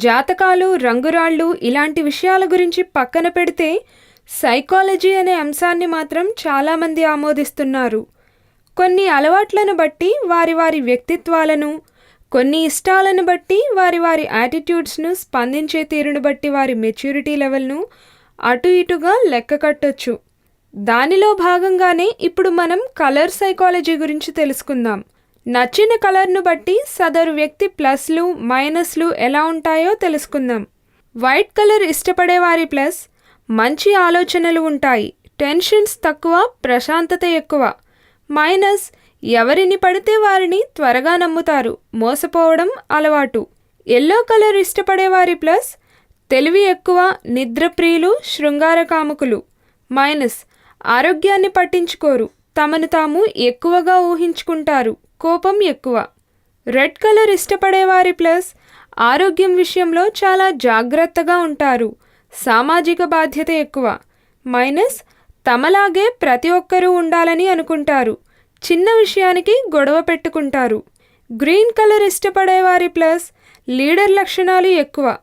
జాతకాలు రంగురాళ్ళు ఇలాంటి విషయాల గురించి పక్కన పెడితే సైకాలజీ అనే అంశాన్ని మాత్రం చాలామంది ఆమోదిస్తున్నారు. కొన్ని అలవాట్లను బట్టి వారి వారి వ్యక్తిత్వాలను కొన్ని ఇష్టాలను బట్టి వారి వారి యాటిట్యూడ్స్ను స్పందించే తీరును బట్టి వారి మెచ్యూరిటీ లెవెల్ను అటు ఇటుగా లెక్క కట్టొచ్చు. దానిలో భాగంగానే ఇప్పుడు మనం కలర్ సైకాలజీ గురించి తెలుసుకుందాం. నచ్చిన కలర్ను బట్టి సదరు వ్యక్తి ప్లస్లు మైనస్లు ఎలా ఉంటాయో తెలుసుకుందాం. వైట్ కలర్ ఇష్టపడేవారి ప్లస్ మంచి ఆలోచనలు ఉంటాయి. టెన్షన్స్ తక్కువ ప్రశాంతత ఎక్కువ. మైనస్ ఎవరిని పడితే వారిని త్వరగా నమ్ముతారు. మోసపోవడం అలవాటు. ఎల్లో కలర్ ఇష్టపడేవారి ప్లస్ తెలివి ఎక్కువ నిద్రప్రియులు శృంగార కాముకులు. మైనస్ ఆరోగ్యాన్ని పట్టించుకోరు. తమను తాము ఎక్కువగా ఊహించుకుంటారు. కోపం ఎక్కువ. రెడ్ కలర్ ఇష్టపడేవారి ప్లస్ ఆరోగ్యం విషయంలో చాలా జాగ్రత్తగా ఉంటారు. సామాజిక బాధ్యత ఎక్కువ. మైనస్ తమలాగే ప్రతి ఒక్కరూ ఉండాలని అనుకుంటారు. చిన్న విషయానికి గొడవ పెట్టుకుంటారు. గ్రీన్ కలర్ ఇష్టపడేవారి ప్లస్ లీడర్ లక్షణాలు ఎక్కువ.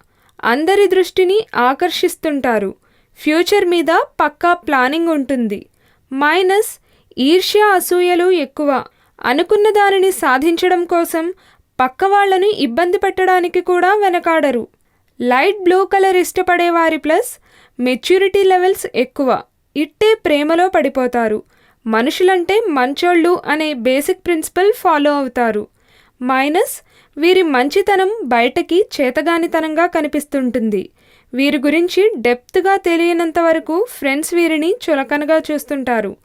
అందరి దృష్టిని ఆకర్షిస్తుంటారు. ఫ్యూచర్ మీద పక్కా ప్లానింగ్ ఉంటుంది. మైనస్ ఈర్ష్య అసూయలు ఎక్కువ. అనుకున్న దానిని సాధించడం కోసం పక్క వాళ్ళను ఇబ్బంది పెట్టడానికి కూడా వెనకాడరు. లైట్ బ్లూ కలర్ ఇష్టపడేవారి ప్లస్ మెచ్యూరిటీ లెవెల్స్ ఎక్కువ. ఇట్టే ప్రేమలో పడిపోతారు. మనుషులంటే మంచోళ్ళు అనే బేసిక్ ప్రిన్సిపల్ ఫాలో అవుతారు. మైనస్ వీరి మంచితనం బయటకి చేతగానితనంగా కనిపిస్తుంటుంది. వీరి గురించి డెప్త్గా తెలియనంత వరకు ఫ్రెండ్స్ వీరిని చులకనగా చూస్తుంటారు.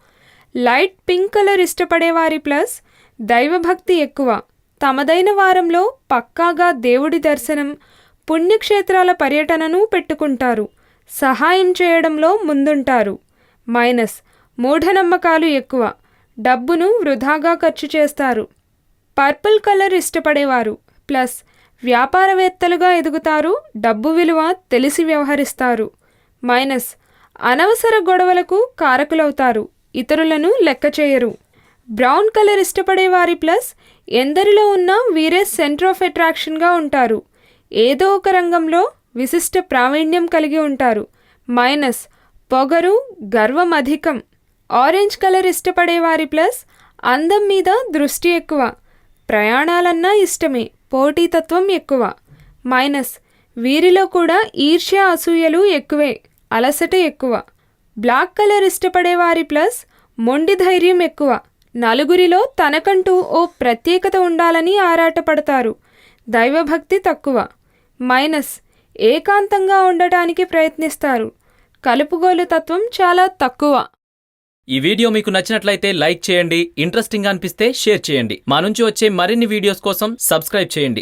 లైట్ పింక్ కలర్ ఇష్టపడేవారి ప్లస్ దైవభక్తి ఎక్కువ. తమదైన వారంలో పక్కాగా దేవుడి దర్శనం పుణ్యక్షేత్రాల పర్యటనను పెట్టుకుంటారు. సహాయం చేయడంలో ముందుంటారు. మైనస్ మూఢనమ్మకాలు ఎక్కువ. డబ్బును వృధాగా ఖర్చు చేస్తారు. పర్పుల్ కలర్ ఇష్టపడేవారు. ప్లస్ వ్యాపారవేత్తలుగా ఎదుగుతారు డబ్బు విలువ తెలిసి వ్యవహరిస్తారు. మైనస్ అనవసర గొడవలకు కారకులవుతారు. ఇతరులను లెక్క చేయరు. బ్రౌన్ కలర్ ఇష్టపడేవారి ప్లస్ ఎందరిలో ఉన్న వీరే సెంటర్ ఆఫ్ అట్రాక్షన్గా ఉంటారు. ఏదో ఒక రంగంలో విశిష్ట ప్రావీణ్యం కలిగి ఉంటారు. మైనస్ పొగరు గర్వం అధికం. ఆరెంజ్ కలర్ ఇష్టపడేవారి ప్లస్ అందం మీద దృష్టి ఎక్కువ. ప్రయాణాలన్నా ఇష్టమే పోటీతత్వం ఎక్కువ. మైనస్ వీరిలో కూడా ఈర్ష్య అసూయలు ఎక్కువే అలసట ఎక్కువ. బ్లాక్ కలర్ ఇష్టపడేవారి ప్లస్ మొండి ధైర్యం ఎక్కువ. నలుగురిలో తనకంటూ ఓ ప్రత్యేకత ఉండాలని ఆరాటపడతారు. దైవభక్తి తక్కువ. మైనస్ ఏకాంతంగా ఉండటానికి ప్రయత్నిస్తారు. కలుపుగోలు తత్వం చాలా తక్కువ. ఈ వీడియో మీకు నచ్చినట్లయితే లైక్ చేయండి ఇంట్రెస్టింగ్ అనిపిస్తే షేర్ చేయండి. మా నుంచి వచ్చే మరిన్ని వీడియోస్ కోసం సబ్స్క్రైబ్ చేయండి.